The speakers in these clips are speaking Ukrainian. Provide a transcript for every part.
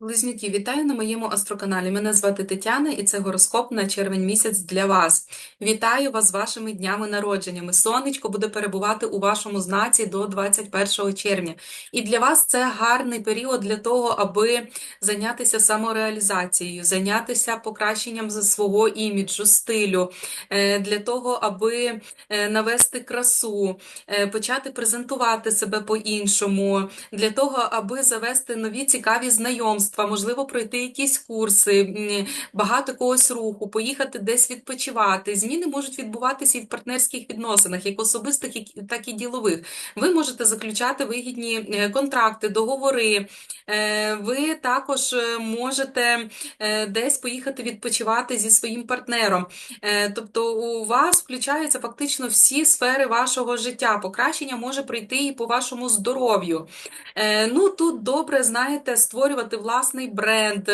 Близнюки, вітаю на моєму астроканалі. Мене звати Тетяна і це гороскоп на червень місяць для вас. Вітаю вас з вашими днями народженнями. Сонечко буде перебувати у вашому знаці до 21 червня. І для вас це гарний період для того, аби зайнятися самореалізацією, зайнятися покращенням свого іміджу, стилю, е, для того, аби е, навести красу, е, почати презентувати себе по-іншому, для того, аби завести нові цікаві знайомства можливо, пройти якісь курси, багато когось руху, поїхати десь відпочивати. Зміни можуть відбуватися і в партнерських відносинах, як особистих, так і ділових. Ви можете заключати вигідні е, контракти, договори. Е, ви також е, можете десь поїхати відпочивати зі своїм партнером. Тобто у вас включаються фактично всі сфери вашого життя. Покращення може прийти і по вашому здоров'ю. Ну тут добре, знаєте, створювати власне власний бренд,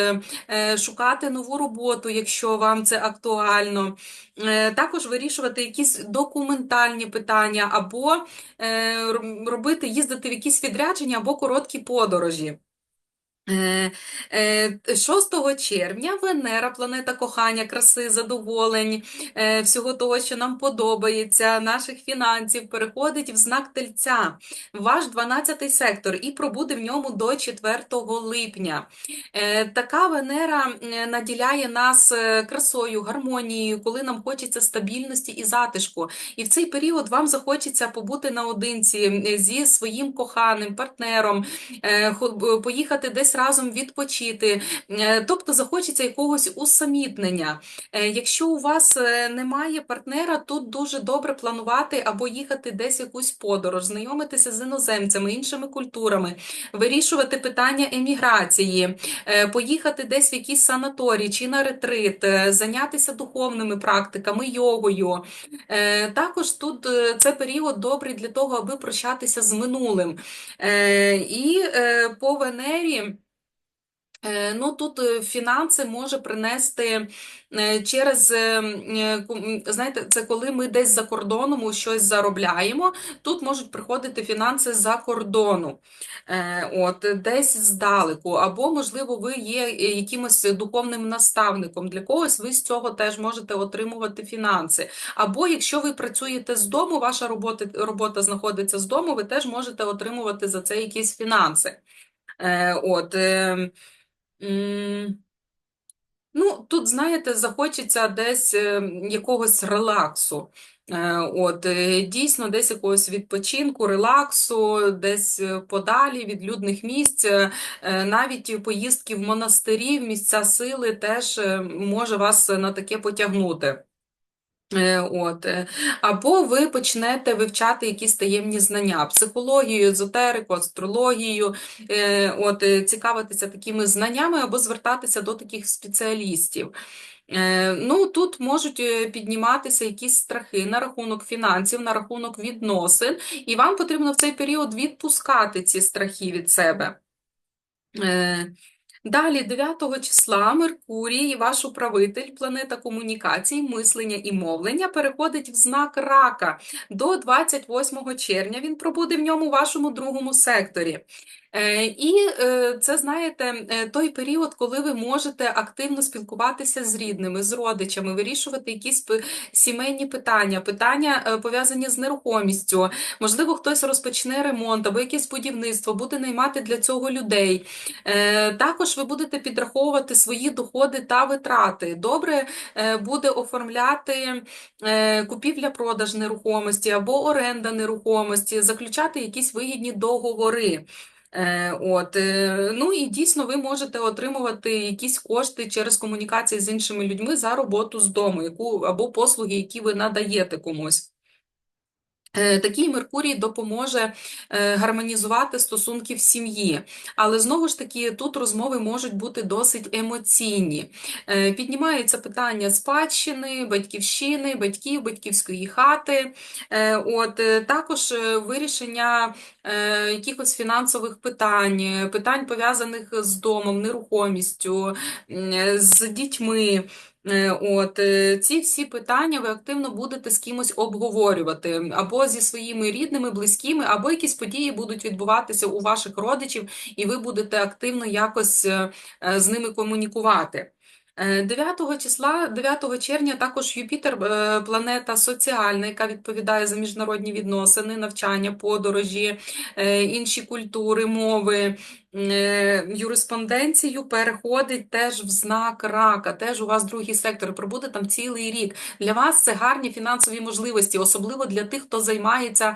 е, шукати нову роботу, якщо вам це актуально. Е, також вирішувати якісь документальні питання, або е, робити, їздити в якісь відрядження або короткі подорожі. 6 е, е, червня Венера, планета кохання, краси, задоволень, е, всього того, що нам подобається, наших фінансів, переходить в знак тельця, ваш 12-й сектор, і пробуде в ньому до 4 липня. Така Венера наділяє нас красою, гармонією, коли нам хочеться стабільності і затишку. І в цей період вам захочеться побути наодинці зі своїм коханим партнером, поїхати десь разом відпочити, е, тобто захочеться якогось усамітнення. Е, якщо у вас е, немає партнера, тут дуже добре планувати або їхати десь якусь подорож, знайомитися з іноземцями, іншими культурами, вирішувати питання еміграції, поїхати десь в якийсь санаторій чи на ретрит, зайнятися духовними практиками, йогою. Також тут це період добрий для того, аби прощатися з минулим. І по Венері. Е, ну, Тут е, фінанси може принести е, через, знаєте, це коли ми десь за кордоном щось заробляємо, тут можуть приходити фінанси за кордону, от, десь здалеку, або, можливо, ви є якимось духовним наставником. Для когось ви з цього теж можете отримувати фінанси. Або якщо ви працюєте з дому, ваша робота, робота знаходиться з дому, ви теж можете отримувати за це якісь фінанси. От, Ну, тут, знаєте, захочеться десь е, якогось релаксу. Е, от, е, Дійсно, десь якогось відпочинку, релаксу, десь подалі від людних місць, навіть поїздки в монастирі, в місця сили теж може вас на таке потягнути. Е, от. Е, або ви почнете вивчати якісь таємні знання, психологію, езотерику, астрологію, е, от, цікавитися такими знаннями, або звертатися до таких спеціалістів. Ну, Тут можуть підніматися якісь страхи на рахунок фінансів, на рахунок відносин, і вам потрібно в цей період відпускати ці страхи від себе. Далі, 9 числа, Меркурій, ваш управитель, планета комунікацій, мислення і мовлення, переходить в знак рака до 28 червня. Він пробуде в ньому вашому другому секторі. Е, і е, це, знаєте, е, той період, коли ви можете активно спілкуватися з рідними, з родичами, вирішувати якісь сімейні питання, питання пов'язані з нерухомістю. Можливо, хтось розпочне ремонт або якесь будівництво, буде наймати для цього людей. Також ви будете підраховувати свої доходи та витрати. Добре буде оформляти купівля-продаж нерухомості або оренда нерухомості, заключати якісь вигідні договори. Е, от, е, Ну і дійсно ви можете отримувати якісь кошти через комунікації з іншими людьми за роботу з дому, яку або послуги, які ви надаєте комусь. Е, такий Меркурій допоможе е, гармонізувати стосунки в сім'ї, але знову ж таки тут розмови можуть бути досить емоційні. Е, піднімається питання спадщини, батьківщини, батьків, батьківської хати, От, також вирішення якихось фінансових питань, питань пов'язаних з домом, нерухомістю, з дітьми. Е, От е, ці всі питання ви активно будете з кимось обговорювати або зі своїми рідними, близькими, або якісь події будуть відбуватися у ваших родичів, і ви будете активно якось е, з ними комунікувати. Е, 9 числа, 9 червня також Юпітер, планета соціальна, яка відповідає за міжнародні відносини, навчання, подорожі, інші культури, мови. Е, Юриспонденцію переходить теж в знак рака, теж у вас другий сектор, пробуде там цілий рік. Для вас це гарні фінансові можливості, особливо для тих, хто займається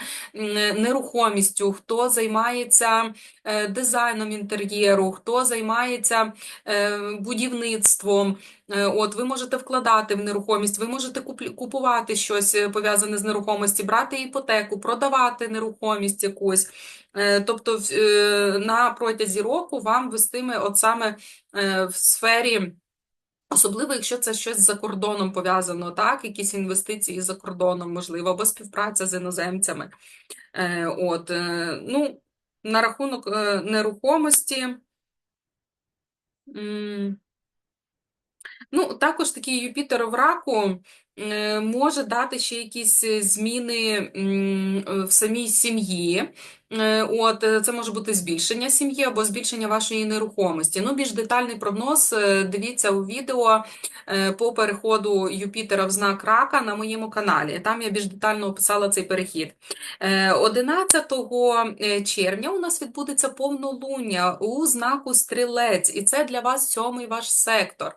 нерухомістю, хто займається е, дизайном інтер'єру, хто займається е, будівництвом. Е, От ви можете вкладати в нерухомість, ви можете купувати щось е, пов'язане з нерухомості, брати іпотеку, продавати нерухомість якусь. Е, Тобто на протязі року вам вестиме от саме в сфері. Особливо, якщо це щось за кордоном пов'язано, так, якісь інвестиції за кордоном, можливо, або співпраця з іноземцями. От, ну, на рахунок нерухомості. Ну, також такий Юпітер в раку може дати ще якісь е, зміни е, в самій сім'ї. Е, От, е, це може бути збільшення сім'ї або збільшення вашої нерухомості. Ну, більш детальний прогноз е, дивіться у відео по переходу Юпітера в знак рака на моєму каналі. Там я більш детально описала цей перехід. Е, 11 червня у нас відбудеться повнолуння у знаку Стрілець, і це для вас сьомий ваш сектор.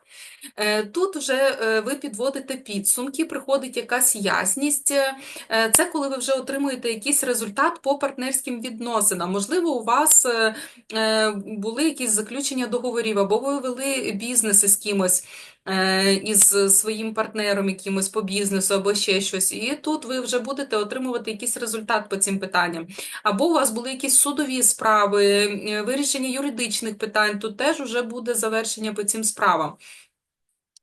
Тут вже ви підводите підсумки, приходить якась ясність. Це коли ви вже отримуєте якийсь результат по партнерським відносинам. Можливо, у вас е, е, були якісь заключення договорів, або ви вели бізнеси з кимось. е, Із своїм партнером якимось по бізнесу або ще щось, і тут ви вже будете отримувати якийсь результат по цим питанням. Або у вас були якісь судові справи, вирішення юридичних питань, тут теж вже буде завершення по цим справам.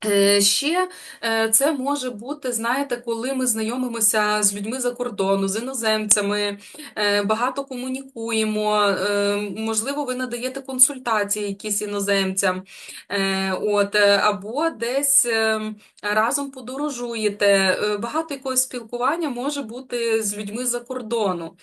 Е, Ще е, це може бути, знаєте, коли ми знайомимося з людьми за кордону, з іноземцями, е, багато комунікуємо, можливо, ви надаєте консультації якісь іноземцям, от, або десь разом подорожуєте. Багато якогось спілкування може бути з людьми за кордону.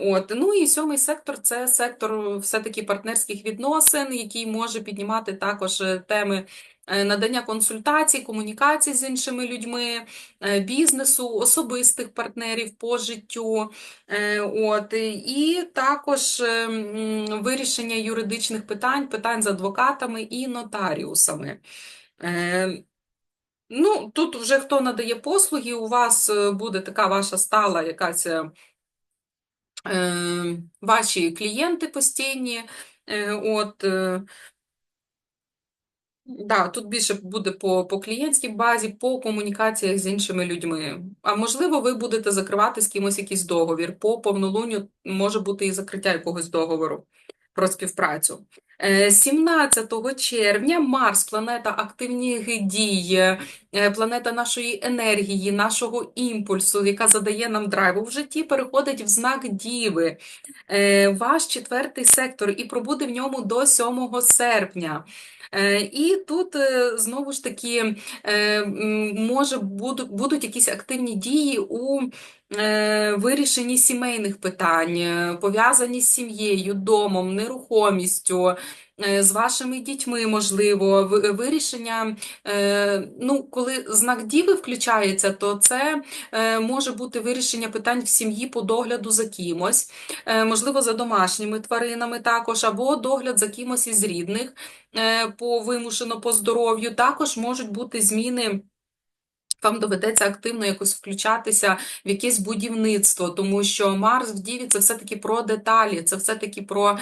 От. Ну і сьомий сектор це сектор все-таки партнерських відносин, який може піднімати також теми надання консультацій, комунікацій з іншими людьми, е, бізнесу, особистих партнерів по життю. Е, От, і також е, вирішення юридичних питань, питань з адвокатами і нотаріусами. Е, Ну, тут вже хто надає послуги, у вас е, буде така ваша стала якась е, е, ваші клієнти постійні. Е, От, е, Да, тут більше буде по, по клієнтській базі, по комунікаціях з іншими людьми. А можливо, ви будете закривати з кимось якийсь договір. По повнолунню може бути і закриття якогось договору про співпрацю. Е, 17 червня Марс, планета активних дій, е, планета нашої енергії, нашого імпульсу, яка задає нам драйву в житті, переходить в знак Діви, е, ваш четвертий сектор, і пробуде в ньому до 7 серпня. Е, І тут е, знову ж таки е, може будуть, якісь активні дії у е, вирішенні сімейних питань, е, пов'язані з сім'єю, домом, нерухомістю. е, З вашими дітьми, можливо, вирішення, е, ну, коли знак Діви включається, то це е, може бути вирішення питань в сім'ї по догляду за кимось, е, можливо, за домашніми тваринами також, або догляд за кимось із рідних е, по вимушено по здоров'ю. Також можуть бути зміни. Вам доведеться активно якось включатися в якесь будівництво, тому що Марс в Діві це все-таки про деталі, це все-таки про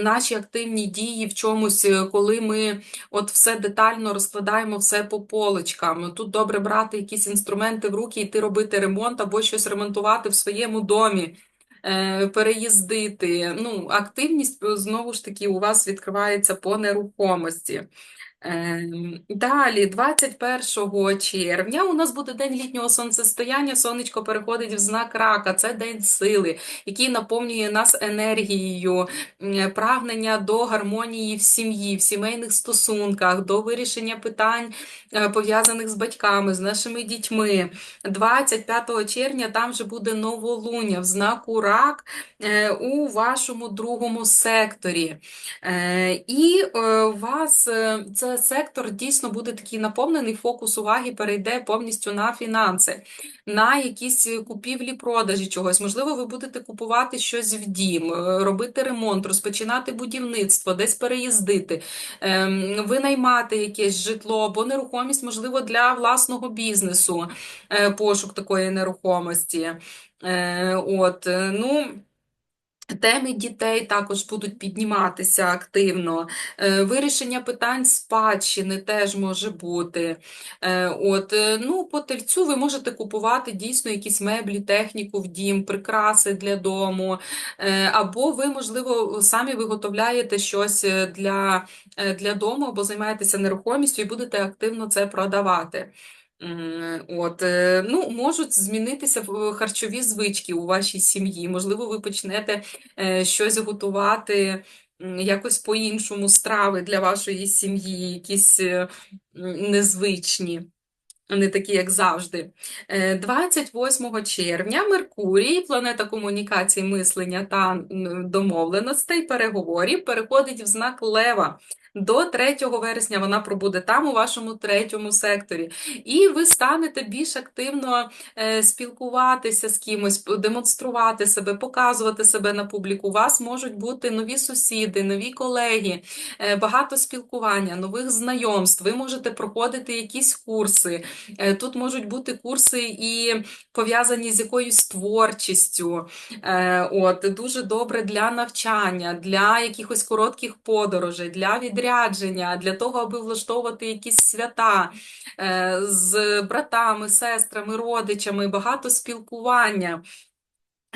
наші активні дії в чомусь, е, коли ми от все детально розкладаємо все по полочкам. Тут добре брати якісь інструменти в руки, йти робити ремонт або щось ремонтувати в своєму домі. е, Переїздити. Ну, активність е, знову ж таки у вас відкривається по нерухомості. Ем, Далі, 21 червня, у нас буде день літнього сонцестояння. Сонечко переходить в знак рака. Це день сили, який наповнює нас енергією, прагнення до гармонії в сім'ї, в сімейних стосунках, до вирішення питань, е, пов'язаних з батьками, з нашими дітьми. 25 червня там вже буде новолуння в знаку рак е, у вашому другому секторі. Е, І вас це сектор дійсно буде такий наповнений, фокус уваги перейде повністю на фінанси, на якісь купівлі-продажі чогось. Можливо, ви будете купувати щось в дім, е, робити ремонт, розпочинати будівництво, десь переїздити, ем, винаймати якесь житло або нерухомість, можливо, для власного бізнесу, е, пошук такої нерухомості. Е, От, ну. Теми дітей також будуть підніматися активно. Е, Вирішення питань спадщини теж може бути. Е, От, е, ну, по тельцю ви можете купувати дійсно якісь меблі, техніку в дім, прикраси для дому. Або ви, можливо, самі виготовляєте щось для, для дому, або займаєтеся нерухомістю і будете активно це продавати. От, е, ну, можуть змінитися в- харчові звички у вашій сім'ї. Можливо, ви почнете е, щось готувати якось по-іншому страви для вашої сім'ї, якісь е, незвичні. Не такі, як завжди. Е, 28 червня Меркурій, планета комунікації, мислення та м, домовленостей, переговорів, переходить в знак Лева. До 3 вересня вона пробуде там, у вашому третьому секторі. І ви станете більш активно е, спілкуватися з кимось, демонструвати себе, показувати себе на публіку. У вас можуть бути нові сусіди, нові колеги, е, багато спілкування, нових знайомств. Ви можете проходити якісь курси. Е, Тут можуть бути курси і пов'язані з якоюсь творчістю. От, дуже добре для навчання, для якихось коротких подорожей, для відрядження, для того, аби влаштовувати якісь свята е, з братами, сестрами, родичами, багато спілкування.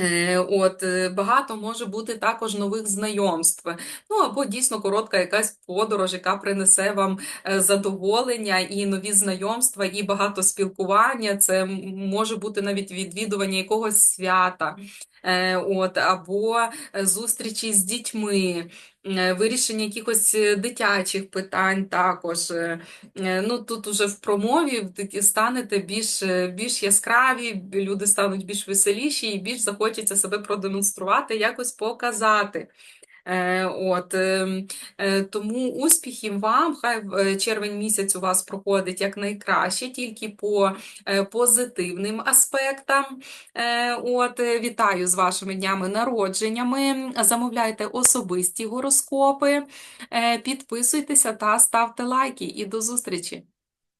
Е, От, е, багато може бути також нових знайомств. Ну або дійсно коротка якась подорож, яка принесе вам задоволення і нові знайомства, і багато спілкування. Це може бути навіть відвідування якогось свята, от, або зустрічі з дітьми. Е, Вирішення якихось е, дитячих питань також. Е, Ну, тут уже в промові станете більш, більш яскраві, люди стануть більш веселіші і більш захочеться себе продемонструвати, якось показати. Е, От, ем, е, тому успіхів вам, хай е, червень місяць у вас проходить якнайкраще, тільки по позитивним аспектам. От, вітаю з вашими днями народженнями. Замовляйте особисті гороскопи, підписуйтеся та ставте лайки. І до зустрічі!